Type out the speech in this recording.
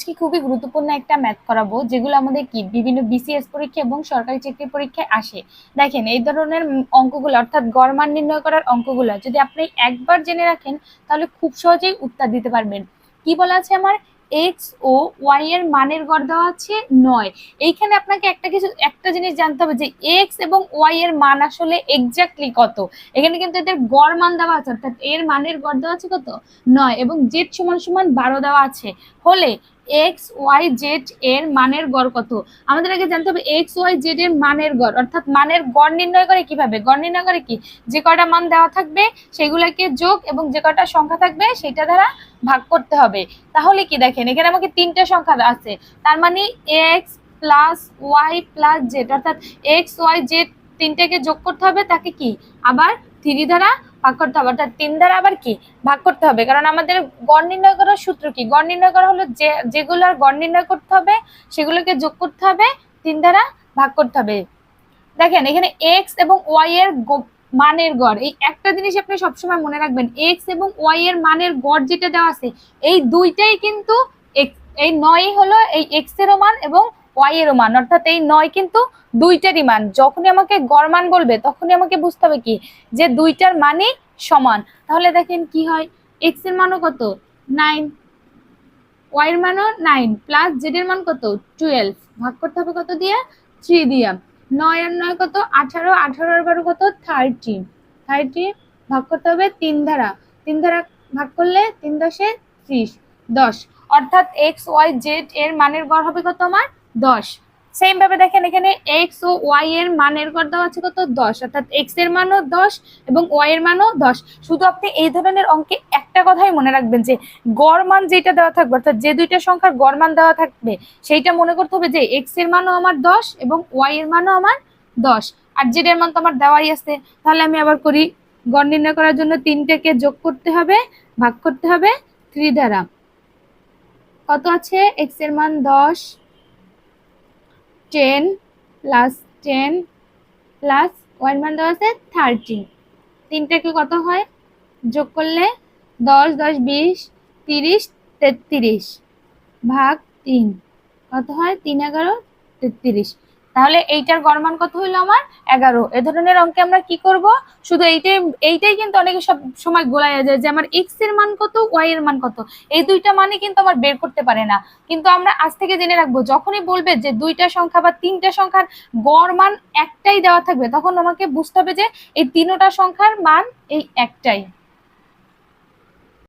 আজকে খুবই গুরুত্বপূর্ণ একটা ম্যাথ করাবো, যেগুলো আমাদের কি বিভিন্ন বিসিএস পরীক্ষা এবং সরকারি চাকরি পরীক্ষায় আসে। দেখেন, এই ধরনের অঙ্কগুলো, অর্থাৎ গড় মান নির্ণয় করার অঙ্কগুলো, যদি আপনি একবার জেনে রাখেন, তাহলে খুব সহজেই উত্তর দিতে পারবেন। কি বলা আছে আমার? এক্স ও ওয়াই এর মানের গড় দেওয়া আছে নয়। এইখানে আপনাকে একটা কিছু, একটা জিনিস জানতে হবে যে এক্স এবং ওয়াই এর মান আসলে এক্স্যাক্টলি কত? এখানে কিন্তু এদের গড় মান দেওয়া আছে, অর্থাৎ এর মানের গড় দেওয়া আছে কত? নয় এবং জেড সমান সমান বারো দেওয়া আছে। হলে এক্স ওয়াই জেড এর মানের গড় কত? আমাদের আগে জানতে হবে এক্স ওয়াই জেড এর মানের গড়, অর্থাৎ মানের গড় নির্ণয় করে কীভাবে? গড় নির্ণয় করে কি? যে কটা মান দেওয়া থাকবে সেগুলোকে যোগ এবং যে কটা সংখ্যা থাকবে সেটা দ্বারা ভাগ করতে হবে। তাহলে কি দেখেন, এখানে আমাকে তিনটে সংখ্যা আছে। তার মানে X plus Y plus Z অর্থাৎ এক্স ওয়াই জেড তিনটেকে যোগ করতে হবে, তাকে কি? আবার থ্রি দ্বারা ভাগ করতে হবে। অর্থাৎ তিন দ্বারা আবার কি? ভাগ করতে হবে। কারণ আমাদের গড় নির্ণয় করার সূত্র কি? গড় নির্ণয় করা হলো যে, যেগুলোর গড় নির্ণয় করতে হবে, সেগুলোকে যোগ করতে হবে, তিন দ্বারা ভাগ করতে হবে। দেখেন, এখানে এক্স এবং ওয়াই এর মানের গড়। এই একটা জিনিস আপনি সবসময় মনে রাখবেন এক্স এবং ওয়াই এর মানের গড় যেটা দেওয়া আছে, এই দুইটাই কিন্তু এই নয় হলো এই এক্স এরও মান এবং ওয়াই এরও মান, অর্থাৎ এই নয় কিন্তু দুইটারই মান। যখনই আমাকে গড় মান বলবে, তখনই আমাকে বুঝতে হবে কি? যে দুইটার মানই সমান। তাহলে দেখেন কি হয়? এক্সের মানও কত? নাইন ওয়াই এর মানও নাইন প্লাস জেড এর মান কত? টুয়েলভ ভাগ করতে হবে কত দিয়ে? থ্রি দিয়ে। নয় আর নয় কত? আঠারো। আঠারো আর বারো কত? থার্টি থার্টি ভাগ করতে হবে তিন ধারা। তিন ধারা ভাগ করলে তিন দশে ত্রিশ। দশ। অর্থাৎ এক্স ওয়াই জেড এর মানের গড় হবে কত আমার? দশ। সেম ভাবে দেখেন এখানে এক্স ও ওয়াই এর মানের গড় দেওয়া আছে কত? দশ। অর্থাৎ এক্সের মানও দশ এবং ওয়াই এর মানও দশ। শুধু আপনি এই ধরনের অঙ্কে একটা কথাই মনে রাখবেন যে, গড় মান যেটা দেওয়া থাকবে, অর্থাৎ যে দুইটা সংখ্যার গড় মান দেওয়া থাকবে, সেইটা মনে করতে হবে যে এক্সের মানও আমার দশ এবং ওয়াই এর মানও আমার দশ। আর জেড এর মান তো আমার দেওয়াই আছে। তাহলে আমি আবার করি, গড় নির্ণয় করার জন্য তিনটেকে যোগ করতে হবে, ভাগ করতে হবে থ্রি দ্বারা কত আছে? এক্সের মান দশ ten plus ten plus one মান দেওয়া আছে থার্টি তিনটাকে কত হয়? যোগ করলে দশ দশ, বিশ, তিরিশ, তেত্রিশ। ভাগ তিন। কত হয়? তিন, এগারো, তেত্রিশ। তাহলে এইটার গড়মান কত হইল আমার? এগারো। এ ধরনের অঙ্কে আমরা কি করব? শুধু এইটাই এইটাই কিন্তু অনেকে সব সময় গোলায় যায় যে আমার এক্সের মান কত ওয়াই এর মান কত। এই দুইটা মানে কিন্তু আমার বের করতে পারে না। কিন্তু আমরা আজ থেকে জেনে রাখব, যখনই বলবে যে দুইটা সংখ্যা বা তিনটা সংখ্যার গড় মান একটাই দেওয়া থাকবে, তখন আমাকে বুঝতে হবে যে এই তিনোটা সংখ্যার মান এই একটাই।